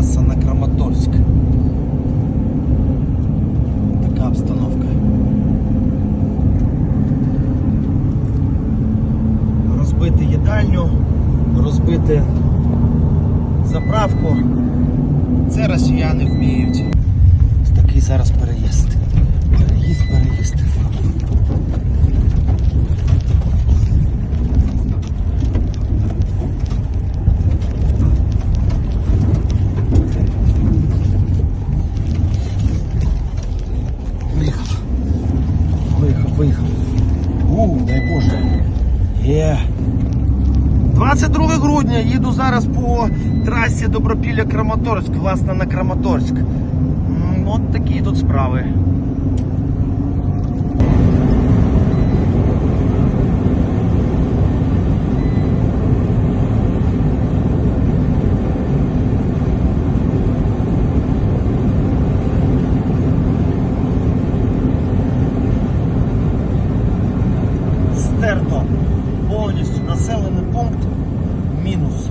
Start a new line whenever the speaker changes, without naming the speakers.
траса на Краматорськ. Така обстановка. Розбити їдальню, розбити заправку. Це росіяни вміють. Такий зараз переїзд. Переїзд, переїзд. Виїхав. У, дай Боже. Є. 22 грудня їду зараз по трасі Добропілля Краматорськ, власне на Краматорськ. От такі тут справи. Стерто. Повністю населений пункт мінус.